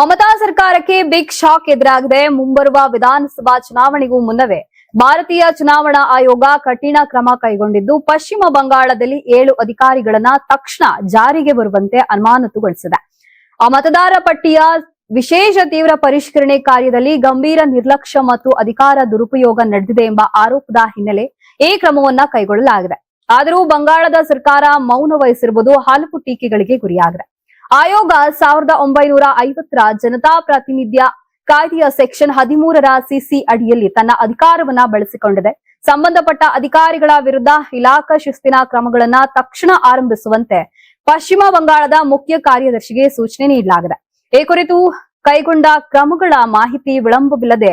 ಮಮತಾ ಸರ್ಕಾರಕ್ಕೆ big shock ಎದುರಾಗಿದೆ. ಮುಂಬರುವ ವಿಧಾನಸಭಾ ಚುನಾವಣೆಗೂ ಮುನ್ನವೇ ಭಾರತೀಯ ಚುನಾವಣಾ ಆಯೋಗ ಕಠಿಣ ಕ್ರಮ ಕೈಗೊಂಡಿದ್ದು, ಪಶ್ಚಿಮ ಬಂಗಾಳದಲ್ಲಿ ಏಳು ಅಧಿಕಾರಿಗಳನ್ನ ತಕ್ಷಣ ಜಾರಿಗೆ ಬರುವಂತೆ ಅನುಮಾನತುಗೊಳಿಸಿದೆ. ಆ ಮತದಾರ ಪಟ್ಟಿಯ ವಿಶೇಷ ತೀವ್ರ ಪರಿಷ್ಕರಣೆ ಕಾರ್ಯದಲ್ಲಿ ಗಂಭೀರ ನಿರ್ಲಕ್ಷ್ಯ ಮತ್ತು ಅಧಿಕಾರ ದುರುಪಯೋಗ ನಡೆದಿದೆ ಎಂಬ ಆರೋಪದ ಹಿನ್ನೆಲೆ ಈ ಕ್ರಮವನ್ನ ಕೈಗೊಳ್ಳಲಾಗಿದೆ. ಆದರೂ ಬಂಗಾಳದ ಸರ್ಕಾರ ಮೌನ ವಹಿಸಿರುವುದು ಹಲವು ಟೀಕೆಗಳಿಗೆ ಗುರಿಯಾಗಿದೆ. ಆಯೋಗ ಸಾವಿರದ ಒಂಬೈನೂರ ಐವತ್ತರ ಜನತಾ ಪ್ರಾತಿನಿಧ್ಯ ಕಾಯ್ದೆಯ ಸೆಕ್ಷನ್ ಹದಿಮೂರರ ಸಿಸಿ ಅಡಿಯಲ್ಲಿ ತನ್ನ ಅಧಿಕಾರವನ್ನ ಬಳಸಿಕೊಂಡಿದೆ. ಸಂಬಂಧಪಟ್ಟ ಅಧಿಕಾರಿಗಳ ವಿರುದ್ಧ ಇಲಾಖಾ ಶಿಸ್ತಿನ ಕ್ರಮಗಳನ್ನ ತಕ್ಷಣ ಆರಂಭಿಸುವಂತೆ ಪಶ್ಚಿಮ ಬಂಗಾಳದ ಮುಖ್ಯ ಕಾರ್ಯದರ್ಶಿಗೆ ಸೂಚನೆ ನೀಡಲಾಗಿದೆ. ಈ ಕುರಿತು ಕೈಗೊಂಡ ಕ್ರಮಗಳ ಮಾಹಿತಿ ವಿಳಂಬವಿಲ್ಲದೆ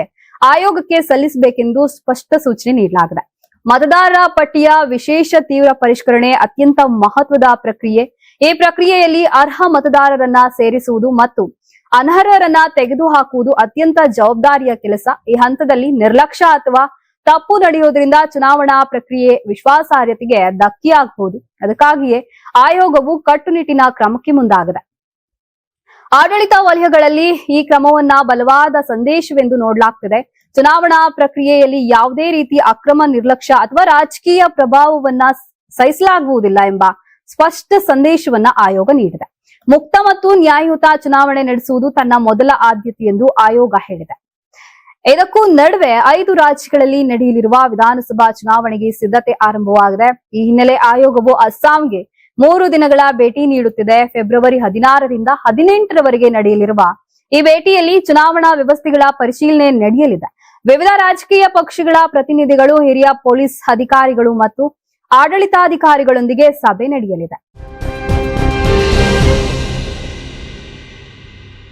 ಆಯೋಗಕ್ಕೆ ಸಲ್ಲಿಸಬೇಕೆಂದು ಸ್ಪಷ್ಟ ಸೂಚನೆ ನೀಡಲಾಗಿದೆ. ಮತದಾರರ ಪಟ್ಟಿಯ ವಿಶೇಷ ತೀವ್ರ ಪರಿಷ್ಕರಣೆ ಅತ್ಯಂತ ಮಹತ್ವದ ಪ್ರಕ್ರಿಯೆ. ಈ ಪ್ರಕ್ರಿಯೆಯಲ್ಲಿ ಅರ್ಹ ಮತದಾರರನ್ನ ಸೇರಿಸುವುದು ಮತ್ತು ಅನರ್ಹರನ್ನ ತೆಗೆದುಹಾಕುವುದು ಅತ್ಯಂತ ಜವಾಬ್ದಾರಿಯ ಕೆಲಸ. ಈ ಹಂತದಲ್ಲಿ ನಿರ್ಲಕ್ಷ್ಯ ಅಥವಾ ತಪ್ಪು ನಡೆಯುವುದರಿಂದ ಚುನಾವಣಾ ಪ್ರಕ್ರಿಯೆ ವಿಶ್ವಾಸಾರ್ಹತೆಗೆ ಧಕ್ಕೆಯಾಗಬಹುದು ಅದಕ್ಕಾಗಿಯೇ ಆಯೋಗವು ಕಟ್ಟುನಿಟ್ಟಿನ ಕ್ರಮಕ್ಕೆ ಮುಂದಾಗಿದೆ. ಆಡಳಿತ ವಲಯಗಳಲ್ಲಿ ಈ ಕ್ರಮವನ್ನ ಬಲವಾದ ಸಂದೇಶವೆಂದು ನೋಡಲಾಗ್ತಿದೆ. ಚುನಾವಣಾ ಪ್ರಕ್ರಿಯೆಯಲ್ಲಿ ಯಾವುದೇ ರೀತಿ ಅಕ್ರಮ ನಿರ್ಲಕ್ಷ್ಯ ಅಥವಾ ರಾಜಕೀಯ ಪ್ರಭಾವವನ್ನ ಸಹಿಸಲಾಗುವುದಿಲ್ಲ ಎಂಬ ಸ್ಪಷ್ಟ ಸಂದೇಶವನ್ನ ಆಯೋಗ ನೀಡಿದೆ. ಮುಕ್ತ ಮತ್ತು ನ್ಯಾಯಯುತ ಚುನಾವಣೆ ನಡೆಸುವುದು ತನ್ನ ಮೊದಲ ಆದ್ಯತೆ ಎಂದು ಆಯೋಗ ಹೇಳಿದೆ. ಇದಕ್ಕೂ ನಡುವೆ ಐದು ರಾಜ್ಯಗಳಲ್ಲಿ ನಡೆಯಲಿರುವ ವಿಧಾನಸಭಾ ಚುನಾವಣೆಗೆ ಸಿದ್ಧತೆ ಆರಂಭವಾಗಿದೆ. ಈ ಹಿನ್ನೆಲೆ ಆಯೋಗವು ಅಸ್ಸಾಂಗೆ ಮೂರು ದಿನಗಳ ಭೇಟಿ ನೀಡುತ್ತಿದೆ. ಫೆಬ್ರವರಿ ಹದಿನಾರರಿಂದ ಹದಿನೆಂಟರವರೆಗೆ ನಡೆಯಲಿರುವ ಈ ಭೇಟಿಯಲ್ಲಿ ಚುನಾವಣಾ ವ್ಯವಸ್ಥೆಗಳ ಪರಿಶೀಲನೆ ನಡೆಯಲಿದೆ. ವಿವಿಧ ರಾಜಕೀಯ ಪಕ್ಷಗಳ ಪ್ರತಿನಿಧಿಗಳು, ಹಿರಿಯ ಪೊಲೀಸ್ ಅಧಿಕಾರಿಗಳು ಮತ್ತು ಆಡಳಿತಾಧಿಕಾರಿಗಳೊಂದಿಗೆ ಸಭೆ ನಡೆಯಲಿದೆ.